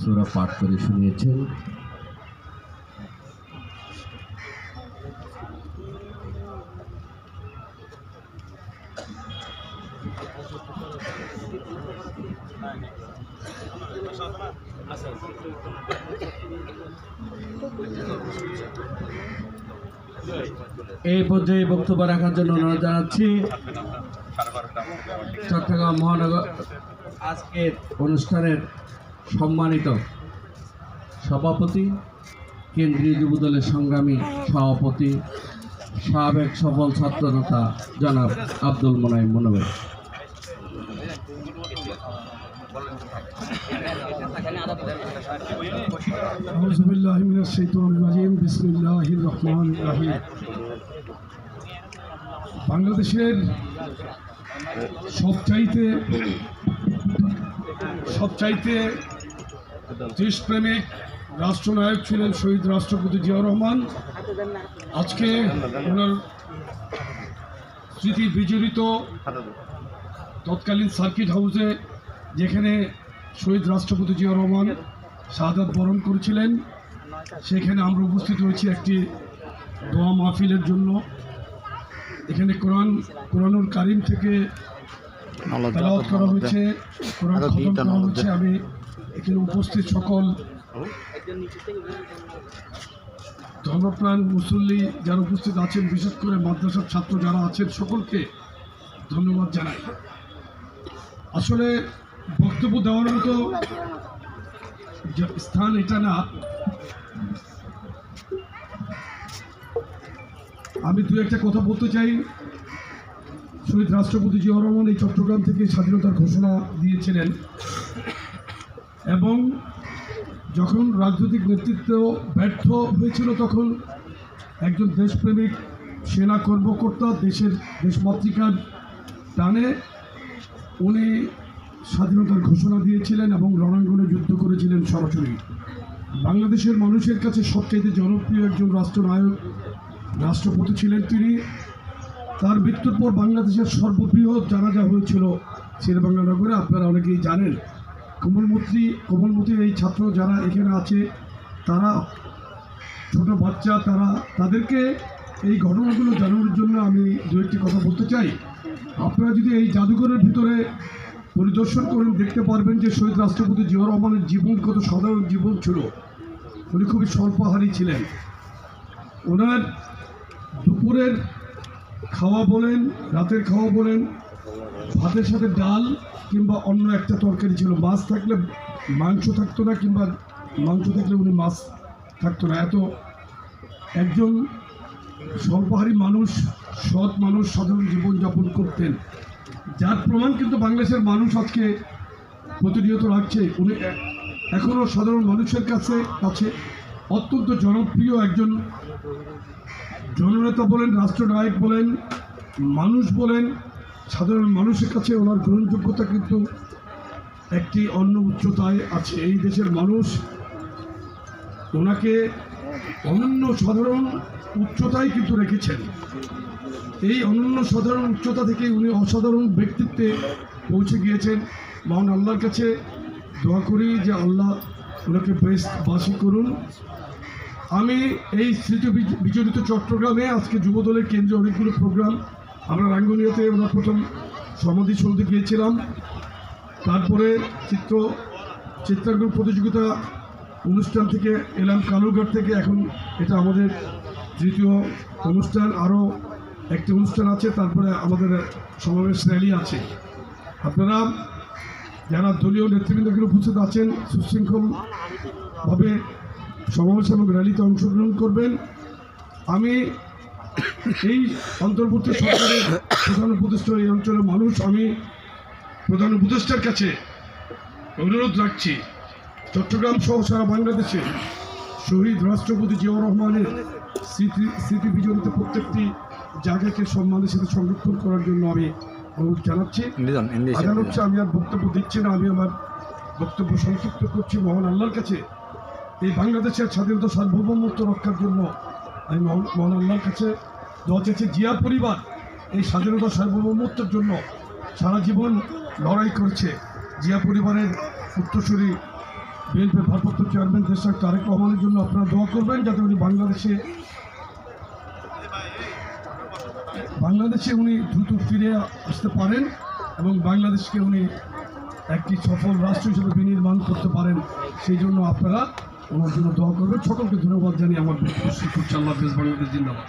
সুরা পাঠ করে শুনিয়েছেন। এই পর্যায়ে বক্তব্য রাখার জন্য অনুরোধ জানাচ্ছি, চট্টগ্রাম মহানগর আজকের অনুষ্ঠানের সম্মানিত সভাপতি, কেন্দ্রীয় যুবদলের সংগ্রামী সভাপতি, সাবেক সফল ছাত্র নেতা জনাব আব্দুল মোনাই মনোবে বাংলাদেশের সবচাইতে সবচাইতে দেশপ্রেমিক রাষ্ট্রনায়ক ছিলেন শহীদ রাষ্ট্রপতি জিয়াউর রহমান। আজকে ওনার স্মৃতি বিজড়িত তৎকালীন সার্কিট হাউসে যেখানে শহীদ রাষ্ট্রপতি জিয়া রহমান শাহাদাত বরণ করেছিলেন সেখানে আমরা উপস্থিত হয়েছি একটি দোয়া মাহফিলের জন্য। এখানে কোরআন কোরআনুল কারিম থেকে করা হয়েছে কোরআন খতম করা হচ্ছে আমি এখানে উপস্থিত সকল ধর্মপ্রাণ মুসল্লি যারা উপস্থিত আছেন, বিশেষ করে মাদ্রাসার ছাত্র যারা আছেন, সকলকে ধন্যবাদ জানাই। আসলে বক্তব্য দেওয়ার মতো স্থান এটা না। আমি দু একটা কথা বলতে চাই। শহীদ রাষ্ট্রপতি জিয়াউর রহমান এই চট্টগ্রাম থেকে স্বাধীনতার ঘোষণা দিয়েছিলেন। এবং যখন রাজনৈতিক নেতৃত্ব ব্যর্থ হয়েছিল তখন একজন দেশপ্রেমিক সেনা কর্মকর্তা দেশের দেশমাতৃকার টানে উনি স্বাধীনতার ঘোষণা দিয়েছিলেন এবং রণাঙ্গনে যুদ্ধ করেছিলেন সরাসরি। বাংলাদেশের মানুষের কাছে সবচেয়ে জনপ্রিয় একজন রাষ্ট্রনায়ক, রাষ্ট্রপতি ছিলেন তিনি। তার মৃত্যুর পর বাংলাদেশের সর্ববৃহৎ জানাজা হয়েছিল শেরবাংলা নগরে, আপনারা অনেকেই জানেন। কোমলমূর্তি কোমলমূর্তির এই ছাত্র যারা এখানে আছে, তারা ছোট বাচ্চা, তারা, তাদেরকে এই ঘটনাগুলো জানানোর জন্য আমি দু একটি কথা বলতে চাই। আপনারা যদি এই জাদুঘরের ভিতরে পরিদর্শন করেন, দেখতে পারবেন যে শহীদ রাষ্ট্রপতি জিয়া রহমানের জীবন কত সাধারণ জীবন ছিল। উনি খুবই স্বল্পাহারী ছিলেন। ওনার দুপুরের খাওয়া বলেন, রাতের খাওয়া বলেন ভাতের সাথে ডাল কিংবা অন্য একটা তরকারি ছিল। মাছ থাকলে মাংস থাকতো না কিংবা মাংস থাকলে উনি মাছ থাকতো না। এত একজন স্বল্পাহারী মানুষ, সৎ মানুষ, সাধারণ জীবনযাপন করতেন। যার প্রমাণ কিন্তু বাংলাদেশের মানুষ আজকে প্রতিনিয়ত রাখছে। উনি এখনও সাধারণ মানুষের কাছে কাছে অত্যন্ত জনপ্রিয় একজন জননেতা বলেন, রাষ্ট্রনায়ক বলেন, মানুষ বলেন সাধারণ মানুষের কাছে ওনার গ্রহণযোগ্যতা কিন্তু একটি অন্য উচ্চতায় আছে। এই দেশের মানুষ ওনাকে অনন্য সাধারণ উচ্চতায় কিন্তু রেখেছেন। এই অনন্য সাধারণ উচ্চতা থেকে উনি অসাধারণ ব্যক্তিত্বে পৌঁছে গিয়েছেন। মহান আল্লাহর কাছে দোয়া করি যে আল্লাহ ওনাকে বেশ বাসি করুন। আমি এই স্মৃতি বিজ- বিজড়িত চট্টগ্রামে আজকে যুবদলের কেন্দ্রে অনেকগুলো প্রোগ্রাম আমরা রাঙ্গুনিয়াতে ওনার প্রথম সমাধি সৌধে গিয়েছিলাম তারপরে চিত্র চিত্রাঙ্কন প্রতিযোগিতা অনুষ্ঠান থেকে এলাম কালুরঘাট থেকে। এখন এটা আমাদের তৃতীয় অনুষ্ঠান। আরও একটি অনুষ্ঠান আছে, তারপরে আমাদের সমাবেশ র্যালি আছে। আপনারা যারা দলীয় নেতৃবৃন্দগুলো উপস্থিত আছেন, সুশৃঙ্খলভাবে সমাবেশ এবং র্যালিতে অংশগ্রহণ করবেন। আমি এই অন্তর্বর্তী সরকারের প্রধান উপদেষ্টা এই অঞ্চলের মানুষ আমি প্রধান উপদেষ্টার কাছে অনুরোধ রাখছি চট্টগ্রাম সহ সারা বাংলাদেশে শহীদ রাষ্ট্রপতি জিয়াউর রহমানের স্মৃতি স্মৃতি বিজড়িত প্রত্যেকটি জায়গাকে সম্মানের সাথে সংরক্ষণ করার জন্য আমি অনুরোধ জানাচ্ছি। হচ্ছে আমি আর বক্তব্য দিচ্ছি না আমি আমার বক্তব্য সংক্ষিপ্ত করছি। মহান আল্লাহর কাছে এই বাংলাদেশের স্বাধীনতা সার্বভৌমত্ব রক্ষার জন্য আমি মহান আল্লাহর কাছে দোয়া চেয়েছি, জিয়া পরিবার এই স্বাধীনতা সার্বভৌমত্বের জন্য সারা জীবন লড়াই করছে। জিয়া পরিবারের উত্তরসূরি বিএনপির ভারপ্রাপ্ত চেয়ারম্যান দেশাক তারেক রহমানের জন্য আপনারা দোয়া করবেন যাতে উনি বাংলাদেশে বাংলাদেশে উনি দ্রুত ফিরে আসতে পারেন এবং বাংলাদেশকে উনি একটি সফল রাষ্ট্র হিসেবে বিনির্মাণ করতে পারেন। সেই জন্য আপনারা ওনার জন্য দোয়া করবে সকলকে ধন্যবাদ জানিয়ে আমার শিক্ষক চাল্লা বেশ বাংলাদেশ জিন্দাবাদ।